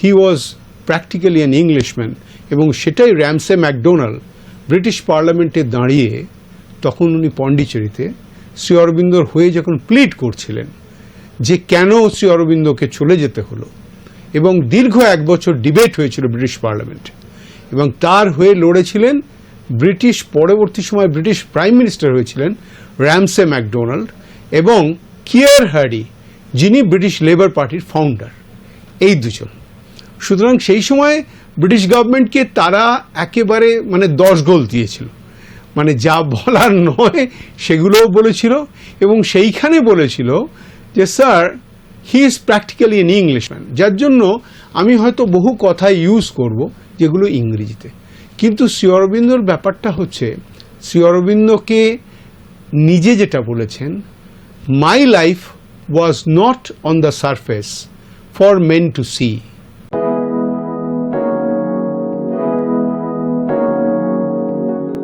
He was practically an Englishman এবং সেটাই Ramsay McDonald British পার্লামেন্টে দাঁড়িয়ে তখন উনি পন্ডিচেরিতে শ্রী অরবিন্দর হয়ে যখন প্লিট করছিলেন যে কেন শ্রী অরবিন্দকে চলে যেতে হলো এবং দীর্ঘ এক বছর ডিবেট হয়েছিল ব্রিটিশ পার্লামেন্টে এবং তার হয়ে লড়েছিলেন ব্রিটিশ পরবর্তী সময় ব্রিটিশ প্রাইম মিনিস্টার হয়েছিলেন র্যামসে ম্যাকডোনাল্ড এবং কিয়ার হার্ডি যিনি ব্রিটিশ লেবার পার্টির ফাউন্ডার এই দুজন। সুতরাং সেই সময় ব্রিটিশ গভর্নমেন্টকে তারা একেবারে মানে দশ গোল দিয়েছিল। মানে যা বলার নয় সেগুলোও বলেছিল এবং সেইখানে বলেছিল যে, sir, he is practically an Englishman. যার জন্য আমি হয়তো বহু কথা ইউজ করব, যেগুলো ইংরেজিতে। কিন্তু শ্রী অরবিন্দর ব্যাপারটা হচ্ছে, শ্রী অরবিন্দকে নিজে যেটা বলেছেন, my life was not on the surface for men to see.